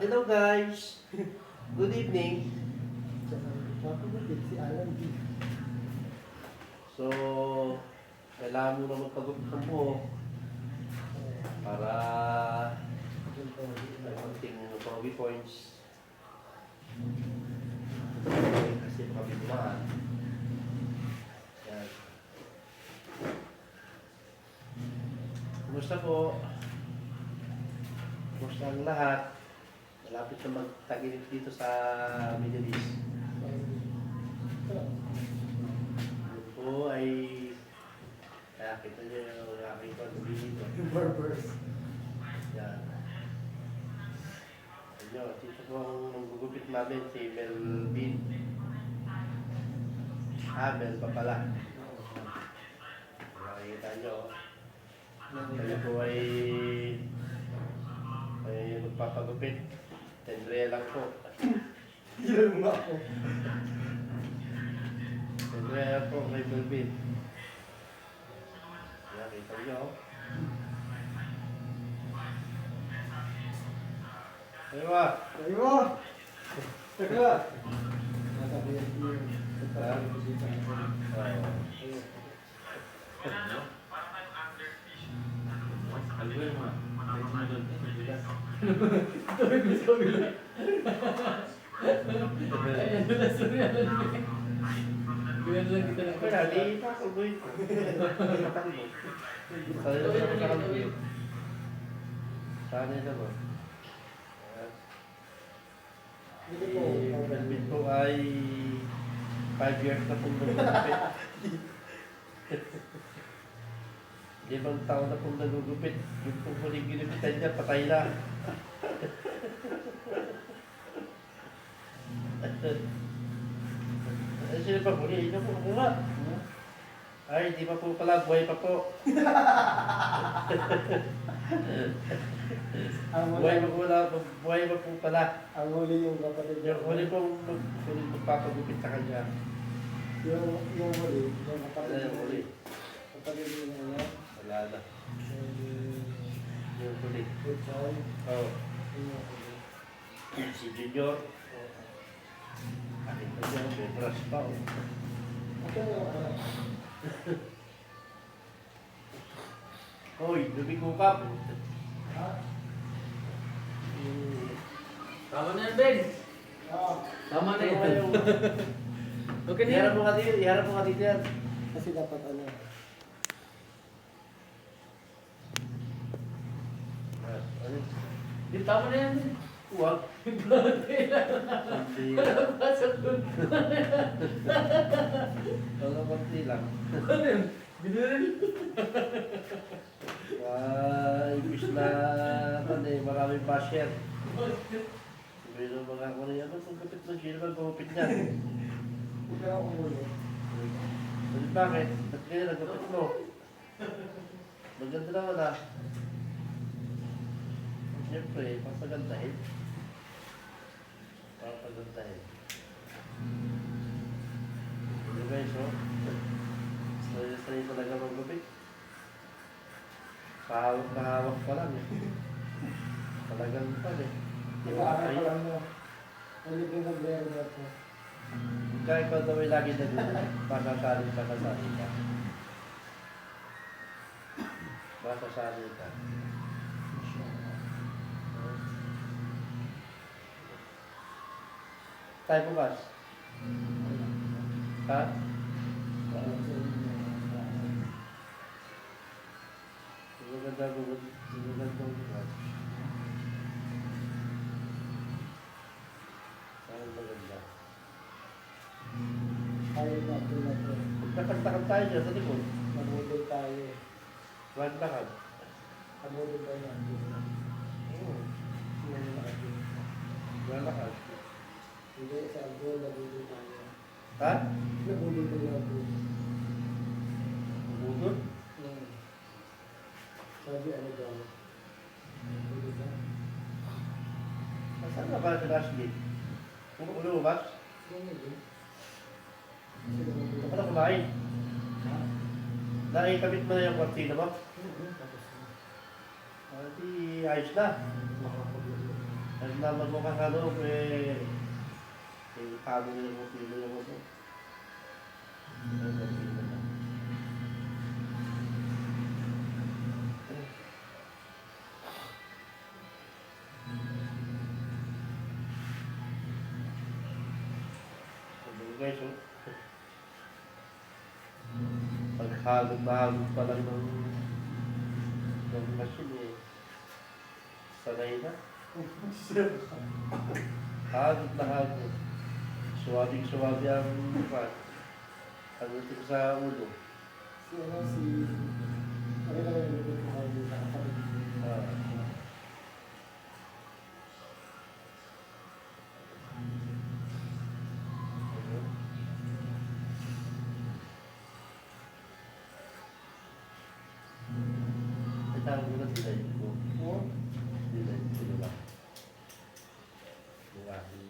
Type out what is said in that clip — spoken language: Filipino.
Hello guys! Good evening! So, kailangan mo na magpagupit buhok para may konting pogi points. Kasi kami dumaan. Yan. Kumusta po? Kumusta ang lahat? Malapit na magtagilid dito sa Middle East. Yun po ay kaya kita niyo yung aking pag-uwi dito. Barbers. Yan. Ayun, dito po ang manggugupit namin si Melvin. Ah, Mel pa pala. Makikita nyo. Kaya po ay ay magpapagupit. Tendre lang po. Ilan mo ako? Tendre lang po kay Melvin. Yan, kita nyo. Ayun ba? Ayun mo! Teka! Nakabiyan ko yung pagpapalagay ko dito. Oh. Ayun. Tuloy ko sa kabila. Ayan, wala sa realan. Ganyan lang kita ng Kaya di pakuloy ko. Patakbo. Sanay na sa patakbo. Sanay na ba? Ko. Melvin po ay 5 years na pong nagugupit. Limang taon na pong nagugupit. Yung pong huling ginupitan niya, patay na. Ay, sino pa huli? Ino po, nga. Ay, di pa po pala, buhay pa po. Buhay pa po pala, buhay pa po pala. ang huli yung kapatid niya. Yung huli pong huli magpapagupit sa kanya. Yung, yung huli, yung kapatid yung huli? Kapatid niya eh, Yung Oh, yung huli. si Junior. Akin pa niya, may brush pa. Oh. Ano, Hoy, lumikukap. ha? Hmm. Tama na yan, Ben. Tama na Ano yan. Okay na yan. Iharap mo ka dito, iharap mo ka dito yan. kasi dapat ano, Ah, Ano? Di, tama na yan. Huwag. Pasok dun. Ano konti lang. Ano yun? Biniril. Ah, ibis na ano eh, maraming basher. Ng mga ako niya, ano kung kapit mo sino ba gumapit niya? hindi ka umulo. Sabi bakit? Ba't kaya nagkapit mo? Maganda naman ah. Siyempre, papagandahin. Papagandahin. Ano guys, oh? Na sanay talaga maglupit. Pahawak na hawak pa lang eh. Talagang pa eh. Di ba kayo? Hindi ko nag-learn na ito. Kahit pa daw ay lagi nag-ulupit, pasasali, pasasali ka. Pasasali ka. Tayo bukas. Ha? Siguro ganda bukas. Siguro ganda bukas. Saan maganda? Tayo na ito na ito. Magkakanta tayo dyan sa likod. Nabudol tayo. Magkakad. Nabudol tayo na ito. Oo. Sino na ito? Magkakad. Hindi, sa Agol, nabudol tayo. Ha? Nabudol tayo na ito. Bugod? Hmm. Sabi ano daw? Nabudol ka? Saan ka ba sa Ashley? Kung ulo ba? Yun? Sino? kumain. Nakikabit mo na yung kwartina mo. Ah, di ayos na. At naman mo kang ano, eh, eh, paano nyo yung kwartina yung ano. Yung kwartina na. Ano guys, oh. Na pa lang ng ng machine eh. Sanay na. Hagod na hagod. Suwabing suwabi ang pan. Pagdating sa ulo. Si ano, si... Ano na yung luto ko kayo sa kapatid. Ah. Ano? Ay, tawag ko na sila yun ko. Oo. Sila yun, sila lang. Yung aking